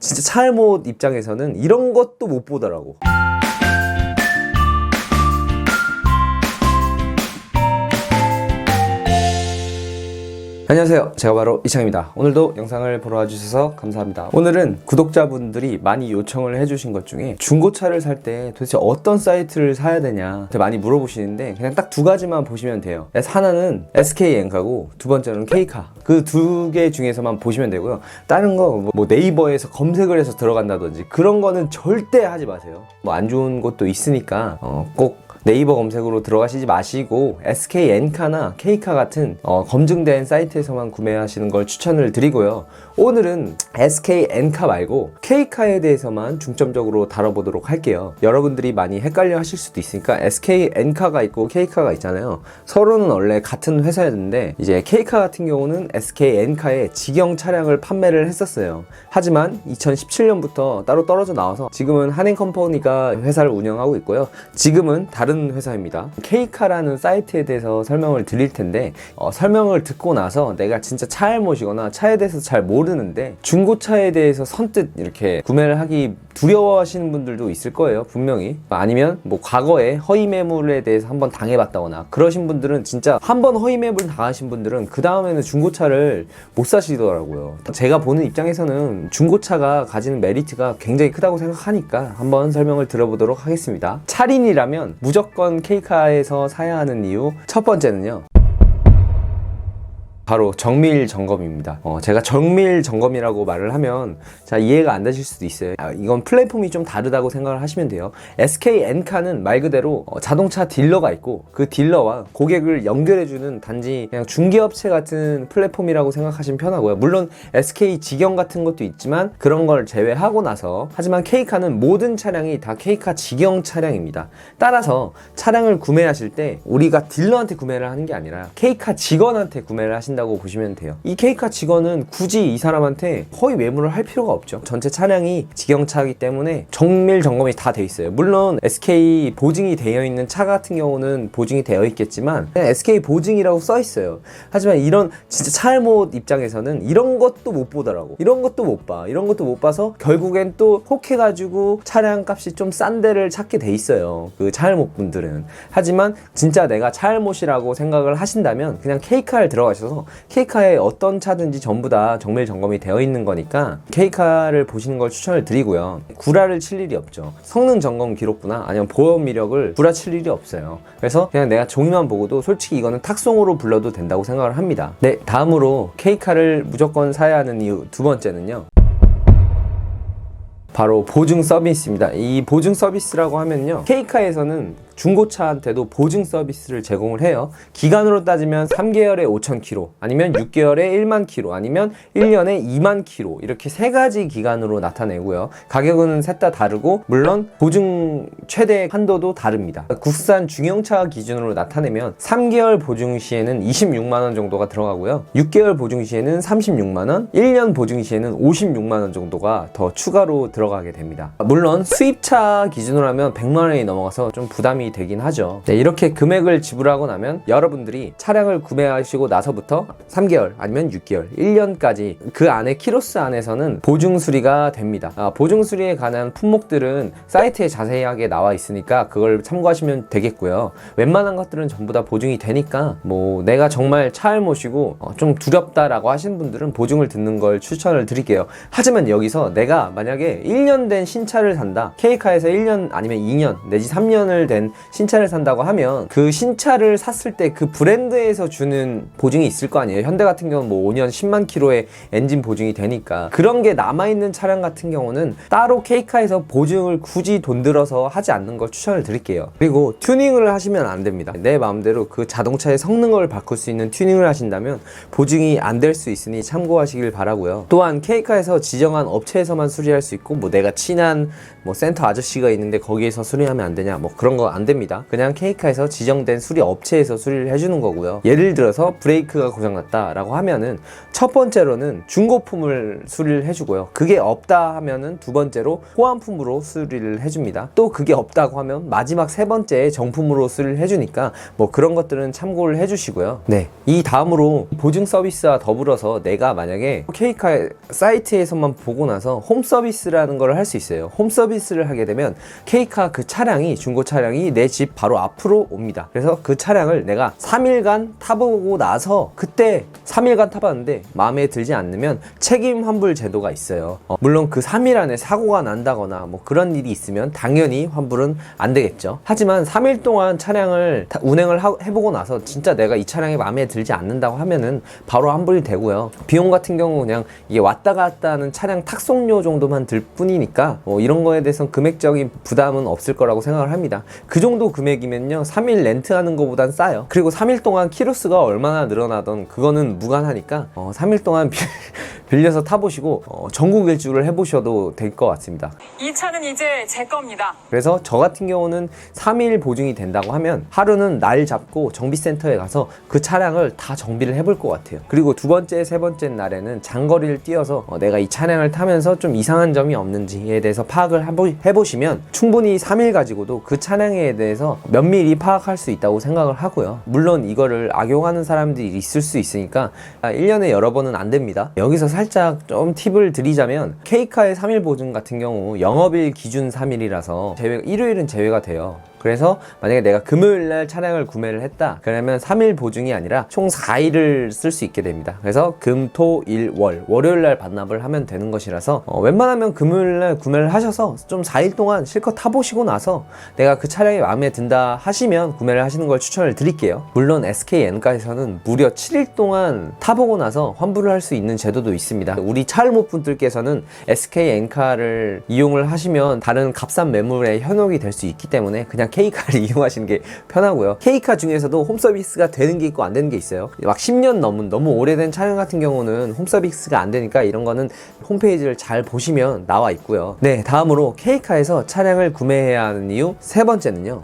진짜 차알못 입장에서는 이런 것도 못 보더라고. 안녕하세요. 제가 바로 이창입니다. 오늘도 영상을 보러 와주셔서 감사합니다. 오늘은 구독자분들이 많이 요청을 해주신 것 중에 중고차를 살 때 도대체 어떤 사이트를 사야 되냐 많이 물어보시는데 그냥 딱 두 가지만 보시면 돼요. 하나는 SK엔카고 두 번째는 K카. 그 두 개 중에서만 보시면 되고요. 다른 거 뭐 네이버에서 검색을 해서 들어간다든지 그런 거는 절대 하지 마세요. 뭐 안 좋은 것도 있으니까 어, 꼭 네이버 검색으로 들어가시지 마시고 SK 엔카나 K카 같은 어, 검증된 사이트에서만 구매하시는 걸 추천을 드리고요. 오늘은 SK 엔카 말고 K카에 대해서만 중점적으로 다뤄보도록 할게요. 여러분들이 많이 헷갈려 하실 수도 있으니까 SK 엔카가 있고 K카가 있잖아요. 서로는 원래 같은 회사였는데 이제 K카 같은 경우는 SK 엔카의 직영 차량을 판매를 했었어요. 하지만 2017년부터 따로 떨어져 나와서 지금은 한행 컴퍼니가 회사를 운영하고 있고요. 지금은 다른 회사입니다. K카라는 사이트에 대해서 설명을 드릴 텐데 어, 설명을 듣고 나서 내가 진짜 차알못이거나 차에 대해서 잘 모르는데 중고차에 대해서 선뜻 이렇게 구매를 하기 두려워하시는 분들도 있을 거예요. 분명히 아니면 뭐 과거에 허위 매물에 대해서 한번 당해봤다거나 그러신 분들은 진짜 한번 허위 매물 당하신 분들은 그 다음에는 중고차를 못 사시더라고요. 제가 보는 입장에서는 중고차가 가지는 메리트가 굉장히 크다고 생각하니까 한번 설명을 들어보도록 하겠습니다. 차린이라면 무조건 K카에서 사야 하는 이유 첫 번째는요. 바로 정밀 점검입니다. 어, 제가 정밀 점검이라고 말을 하면 자 이해가 안 되실 수도 있어요. 아, 이건 플랫폼이 좀 다르다고 생각을 하시면 돼요. SK 엔카는 말 그대로 어, 자동차 딜러가 있고 그 딜러와 고객을 연결해주는 단지 그냥 중개업체 같은 플랫폼이라고 생각하시면 편하고요. 물론 SK 직영 같은 것도 있지만 그런 걸 제외하고 나서 하지만 K카는 모든 차량이 다 K카 직영 차량입니다. 따라서 차량을 구매하실 때 우리가 딜러한테 구매를 하는 게 아니라 K카 직원한테 구매를 하신다 고 보시면 돼요. 이 K카 직원은 굳이 이 사람한테 허위 매물을 할 필요가 없죠. 전체 차량이 직영차이기 때문에 정밀 점검이 다 돼 있어요. 물론 SK 보증이 되어 있는 차 같은 경우는 보증이 되어 있겠지만 SK 보증이라고 써 있어요. 하지만 이런 진짜 차알못 입장에서는 이런 것도 못 보더라고. 이런 것도 못 봐. 이런 것도 못 봐서 결국엔 또 혹해가지고 차량 값이 좀 싼 데를 찾게 돼 있어요. 그 차알못 분들은. 하지만 진짜 내가 차알못이라고 생각을 하신다면 그냥 K카를 들어가셔서 K카에 어떤 차든지 전부 다 정밀 점검이 되어 있는 거니까 K카를 보시는 걸 추천을 드리고요. 구라를 칠 일이 없죠. 성능 점검 기록부나 아니면 보험 이력을 구라 칠 일이 없어요. 그래서 그냥 내가 종이만 보고도 솔직히 이거는 탁송으로 불러도 된다고 생각을 합니다. 네, 다음으로 K카를 무조건 사야 하는 이유 두 번째는요. 바로 보증 서비스입니다. 이 보증 서비스라고 하면요. K카에서는 중고차한테도 보증 서비스를 제공을 해요. 기간으로 따지면 3개월에 5,000km, 아니면 6개월에 1만 km, 아니면 1년에 2만 km 이렇게 세 가지 기간으로 나타내고요. 가격은 셋 다 다르고 물론 보증 최대 한도도 다릅니다. 국산 중형차 기준으로 나타내면 3개월 보증 시에는 26만 원 정도가 들어가고요. 6개월 보증 시에는 36만 원, 1년 보증 시에는 56만 원 정도가 더 추가로 들어가게 됩니다. 물론 수입차 기준으로 하면 100만 원이 넘어가서 좀 부담이 되긴 하죠. 네, 이렇게 금액을 지불하고 나면 여러분들이 차량을 구매하시고 나서부터 3개월 아니면 6개월, 1년까지 그 안에 키로스 안에서는 보증 수리가 됩니다. 아, 보증 수리에 관한 품목들은 사이트에 자세하게 나와 있으니까 그걸 참고하시면 되겠고요. 웬만한 것들은 전부 다 보증이 되니까 뭐 내가 정말 차를 모시고 어, 좀 두렵다라고 하시는 분들은 보증을 듣는 걸 추천을 드릴게요. 하지만 여기서 내가 만약에 1년 된 신차를 산다. K카에서 1년 아니면 2년 내지 3년을 된 신차를 산다고 하면 그 신차를 샀을 때 그 브랜드에서 주는 보증이 있을 거 아니에요. 현대 같은 경우는 뭐 5년 10만 킬로의 엔진 보증이 되니까 그런 게 남아있는 차량 같은 경우는 따로 K카에서 보증을 굳이 돈 들어서 하지 않는 걸 추천을 드릴게요. 그리고 튜닝을 하시면 안 됩니다. 내 마음대로 그 자동차의 성능을 바꿀 수 있는 튜닝을 하신다면 보증이 안 될 수 있으니 참고하시길 바라고요. 또한 K카에서 지정한 업체에서만 수리할 수 있고 뭐 내가 친한 뭐 센터 아저씨가 있는데 거기에서 수리하면 안 되냐 뭐 그런 거안 안 됩니다. 그냥 케이카에서 지정된 수리 업체에서 수리를 해주는 거고요. 예를 들어서 브레이크가 고장났다라고 하면은 첫 번째로는 중고품을 수리를 해주고요. 그게 없다 하면은 두 번째로 호환품으로 수리를 해줍니다. 또 그게 없다고 하면 마지막 세 번째에 정품으로 수리를 해주니까 뭐 그런 것들은 참고를 해주시고요. 네. 이 다음으로 보증 서비스와 더불어서 내가 만약에 케이카 사이트에서만 보고 나서 홈 서비스라는 걸 할 수 있어요. 홈 서비스를 하게 되면 케이카 그 차량이 중고 차량이 내 집 바로 앞으로 옵니다. 그래서 그 차량을 내가 3일간 타보고 나서 그때 3일간 타봤는데 마음에 들지 않으면 책임 환불 제도가 있어요. 어, 물론 그 3일 안에 사고가 난다거나 뭐 그런 일이 있으면 당연히 환불은 안 되겠죠. 하지만 3일 동안 차량을 다- 운행을 하- 해보고 나서 진짜 내가 이 차량이 마음에 들지 않는다고 하면은 바로 환불이 되고요. 비용 같은 경우 그냥 이게 왔다 갔다 하는 차량 탁송료 정도만 들 뿐이니까 뭐 이런 거에 대해서는 금액적인 부담은 없을 거라고 생각을 합니다. 그 정도 금액이면요. 3일 렌트하는 것보단 싸요. 그리고 3일 동안 키로수가 얼마나 늘어나던 그거는 무관하니까 어, 3일 동안 빌- 빌려서 타보시고 어, 전국 일주를 해보셔도 될 것 같습니다. 이 차는 이제 제 겁니다. 그래서 저 같은 경우는 3일 보증이 된다고 하면 하루는 날 잡고 정비센터에 가서 그 차량을 다 정비를 해볼 것 같아요. 그리고 두 번째, 세 번째 날에는 장거리를 뛰어서 어, 내가 이 차량을 타면서 좀 이상한 점이 없는지에 대해서 파악을 해보, 해보시면 충분히 3일 가지고도 그 차량에 대해서 면밀히 파악할 수 있다고 생각을 하고요. 물론 이거를 악용하는 사람들이 있을 수 있으니까 1년에 여러 번은 안 됩니다. 여기서 살짝 좀 팁을 드리자면 K카의 3일 보증 같은 경우 영업일 기준 3일이라서 제외, 일요일은 제외가 돼요. 그래서 만약에 내가 금요일 날 차량을 구매를 했다. 그러면 3일 보증이 아니라 총 4일을 쓸 수 있게 됩니다. 그래서 금, 토, 일, 월, 월요일 날 반납을 하면 되는 것이라서 어, 웬만하면 금요일 날 구매를 하셔서 좀 4일 동안 실컷 타보시고 나서 내가 그 차량이 마음에 든다 하시면 구매를 하시는 걸 추천을 드릴게요. 물론 SKN가에서는 무려 7일 동안 타보고 나서 환불을 할 수 있는 제도도 있습니다. 우리 차일못 분들께서는 SKN카를 이용을 하시면 다른 값싼 매물에 현혹이 될 수 있기 때문에 그냥 K카를 이용하시는 게 편하고요. K카 중에서도 홈 서비스가 되는 게 있고 안 되는 게 있어요. 막 10년 넘은 너무 오래된 차량 같은 경우는 홈 서비스가 안 되니까 이런 거는 홈페이지를 잘 보시면 나와 있고요. 네, 다음으로 K카에서 차량을 구매해야 하는 이유 세 번째는요.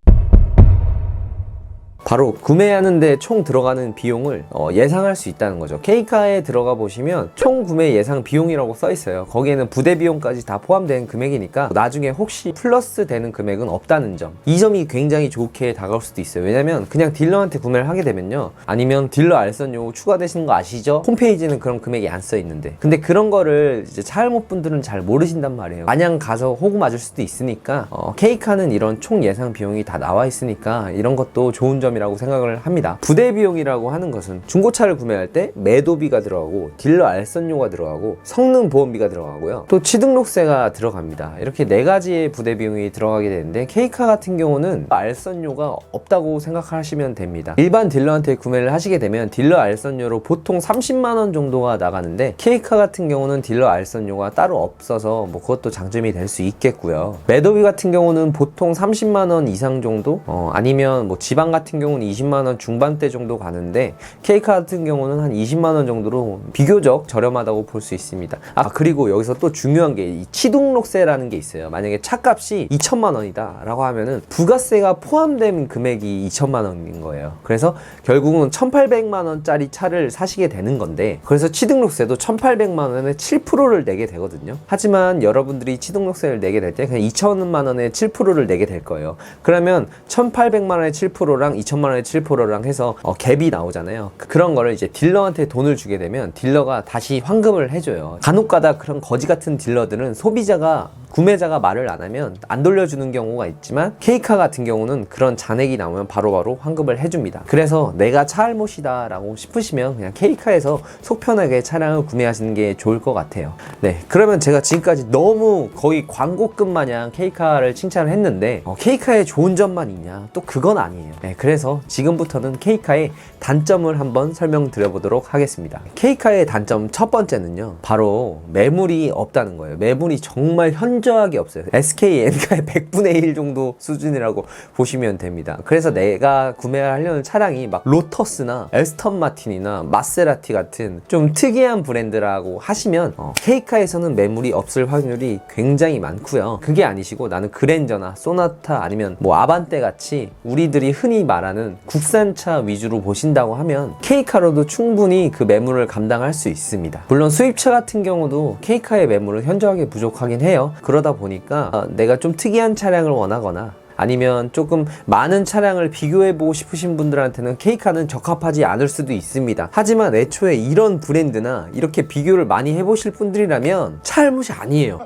바로 구매하는데 총 들어가는 비용을 어, 예상할 수 있다는 거죠. K카에 들어가 보시면 총 구매 예상 비용이라고 써 있어요. 거기에는 부대 비용까지 다 포함된 금액이니까 나중에 혹시 플러스 되는 금액은 없다는 점. 이 점이 굉장히 좋게 다가올 수도 있어요. 왜냐면 그냥 딜러한테 구매를 하게 되면요. 아니면 딜러 알선료 추가되시는 거 아시죠? 홈페이지는 그런 금액이 안 써 있는데. 근데 그런 거를 이제 차일못 분들은 잘 모르신단 말이에요. 마냥 가서 호구 맞을 수도 있으니까 어, K카는 이런 총 예상 비용이 다 나와 있으니까 이런 것도 좋은 점이 라고 생각을 합니다. 부대 비용이라고 하는 것은 중고차를 구매할 때 매도비가 들어가고 딜러 알선료가 들어가고 성능 보험비가 들어가고요. 또 취등록세가 들어갑니다. 이렇게 네 가지의 부대 비용이 들어가게 되는데 K카 같은 경우는 알선료가 없다고 생각하시면 됩니다. 일반 딜러한테 구매를 하시게 되면 딜러 알선료로 보통 30만 원 정도가 나가는데 K카 같은 경우는 딜러 알선료가 따로 없어서 뭐 그것도 장점이 될 수 있겠고요. 매도비 같은 경우는 보통 30만 원 이상 정도 어, 아니면 뭐 지방 같은 경우 는 20만 원 중반대 정도 가는데 K카 같은 경우는 한 20만 원 정도로 비교적 저렴하다고 볼 수 있습니다. 아 그리고 여기서 또 중요한 게 이 취등록세라는 게 있어요. 만약에 차값이 2천만 원이다라고 하면은 부가세가 포함된 금액이 2천만 원인 거예요. 그래서 결국은 1,800만 원짜리 차를 사시게 되는 건데 그래서 취등록세도 1,800만 원에 7%를 내게 되거든요. 하지만 여러분들이 취등록세를 내게 될 때 그냥 2천만 원에 7%를 내게 될 거예요. 그러면 1,800만 원의 7%랑 2천 만 원의 7%랑 해서 어, 갭이 나오잖아요. 그- 그런 거를 이제 딜러한테 돈을 주게 되면 딜러가 다시 환급을 해줘요. 간혹가다 그런 거지 같은 딜러들은 소비자가 구매자가 말을 안 하면 안 돌려주는 경우가 있지만 K카 같은 경우는 그런 잔액이 나오면 바로바로 환급을 해줍니다. 그래서 내가 차알못이다 라고 싶으시면 그냥 K카에서 속 편하게 차량을 구매하시는 게 좋을 것 같아요. 네, 그러면 제가 지금까지 너무 거의 광고급 마냥 K카를 칭찬을 했는데 어, K카의 좋은 점만 있냐? 또 그건 아니에요. 네, 그래서 지금부터는 K카의 단점을 한번 설명드려보도록 하겠습니다. K카의 단점 첫 번째는요, 바로 매물이 없다는 거예요. 매물이 정말 현저 현저하게 없어요. SK 엔카의 100분의 1 정도 수준이라고 보시면 됩니다. 그래서 내가 구매하려는 차량이 막 로터스나 에스턴 마틴이나 마세라티 같은 좀 특이한 브랜드라고 하시면 어, K카에서는 매물이 없을 확률이 굉장히 많고요. 그게 아니시고 나는 그랜저나 소나타 아니면 뭐 아반떼 같이 우리들이 흔히 말하는 국산차 위주로 보신다고 하면 K카로도 충분히 그 매물을 감당할 수 있습니다. 물론 수입차 같은 경우도 K카의 매물은 현저하게 부족하긴 해요. 그 러다 보니까 어, 내가 좀 특이한 차량을 원하거나 아니면 조금 많은 차량을 비교해보고 싶으신 분들한테는 K카는 적합하지 않을 수도 있습니다. 하지만 애초에 이런 브랜드나 이렇게 비교를 많이 해보실 분들이라면 차알못이 아니에요.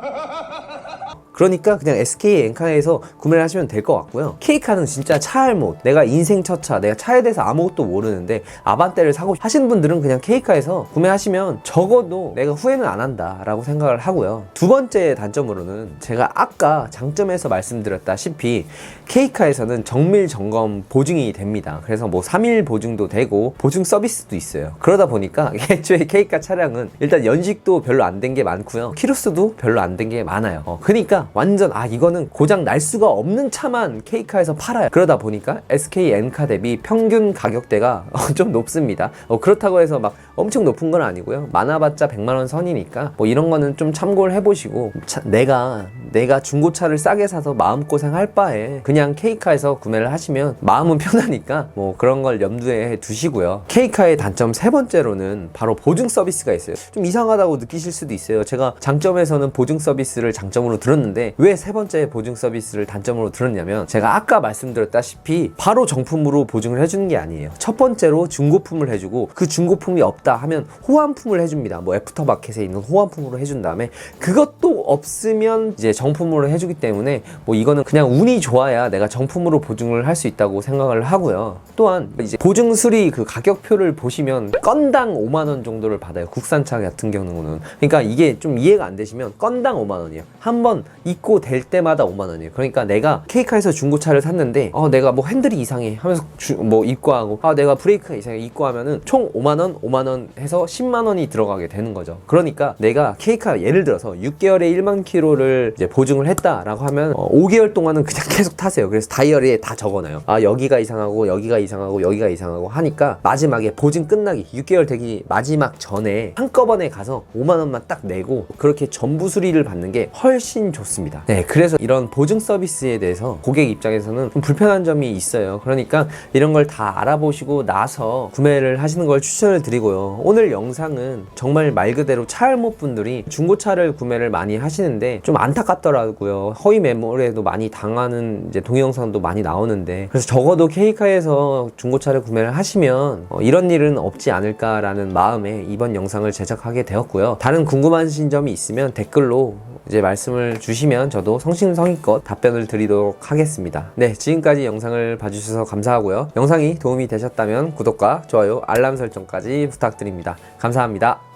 그러니까 그냥 SK 엔카에서 구매를 하시면 될 것 같고요. K카는 진짜 차알못. 내가 인생 첫 차, 내가 차에 대해서 아무것도 모르는데 아반떼를 사고 하신 분들은 그냥 K카에서 구매하시면 적어도 내가 후회는 안 한다라고 생각을 하고요. 두 번째 단점으로는 제가 아까 장점에서 말씀드렸다시피 K카에서는 정밀 점검 보증이 됩니다. 그래서 뭐 3일 보증도 되고 보증 서비스도 있어요. 그러다 보니까 애초에 K카 차량은 일단 연식도 별로 안 된 게 많고요. 키로수도 별로 안 된 게 많아요. 어, 그러니까 완전 아 이거는 고장 날 수가 없는 차만 K카에서 팔아요. 그러다 보니까 SK N카 대비 평균 가격대가 어, 좀 높습니다. 어, 그렇다고 해서 막 엄청 높은 건 아니고요. 많아봤자 100만 원 선이니까 뭐 이런 거는 좀 참고를 해보시고 차- 내가 내가 중고차를 싸게 사서 마음고생 할 바에 그냥 K카에서 구매를 하시면 마음은 편하니까 뭐 그런 걸 염두에 두시고요. K카의 단점 세 번째로는 바로 보증 서비스가 있어요. 좀 이상하다고 느끼실 수도 있어요. 제가 장점에서는 보증 서비스를 장점으로 들었는데 왜 세 번째 보증 서비스를 단점으로 들었냐면 제가 아까 말씀드렸다시피 바로 정품으로 보증을 해주는 게 아니에요. 첫 번째로 중고품을 해주고 그 중고품이 없다 하면 호환품을 해줍니다. 뭐 애프터마켓에 있는 호환품으로 해준 다음에 그것도 없으면 이제 정품으로 해주기 때문에 뭐 이거는 그냥 운이 좋아야 내가 정품으로 보증을 할 수 있다고 생각을 하고요. 또한 이제 보증 수리 그 가격표를 보시면 건당 5만 원 정도를 받아요. 국산차 같은 경우는. 그러니까 이게 좀 이해가 안 되시면 건당 5만 원이에요. 한번 입고 될 때마다 5만 원이에요. 그러니까 내가 케이카에서 중고차를 샀는데 어 내가 뭐 핸들이 이상해 하면서 주- 뭐 입고하고 아 내가 브레이크가 이상해 입고하면은 총 5만 원, 5만 원 해서 10만 원이 들어가게 되는 거죠. 그러니까 내가 케이카 예를 들어서 6개월에 1만 킬로를 이제 보증을 했다라고 하면 어, 5개월 동안은 그냥 계속 타세요. 그래서 다이어리에 다 적어놔요. 아 여기가 이상하고 여기가 이상하고 여기가 이상하고 하니까 마지막에 보증 끝나기 6개월 되기 마지막 전에 한꺼번에 가서 5만 원만 딱 내고 그렇게 전부 수리를 받는 게 훨씬 좋 습니다. 네, 그래서 이런 보증 서비스에 대해서 고객 입장에서는 좀 불편한 점이 있어요. 그러니까 이런 걸 다 알아보시고 나서 구매를 하시는 걸 추천을 드리고요. 오늘 영상은 정말 말 그대로 차알못 분들이 중고차를 구매를 많이 하시는데 좀 안타깝더라고요. 허위 매물에도 많이 당하는 이제 동영상도 많이 나오는데 그래서 적어도 케이카에서 중고차를 구매를 하시면 어, 이런 일은 없지 않을까라는 마음에 이번 영상을 제작하게 되었고요. 다른 궁금하신 점이 있으면 댓글로 이제 말씀을 주시면 저도 성심성의껏 답변을 드리도록 하겠습니다. 네, 지금까지 영상을 봐주셔서 감사하고요. 영상이 도움이 되셨다면 구독과 좋아요, 알람 설정까지 부탁드립니다. 감사합니다.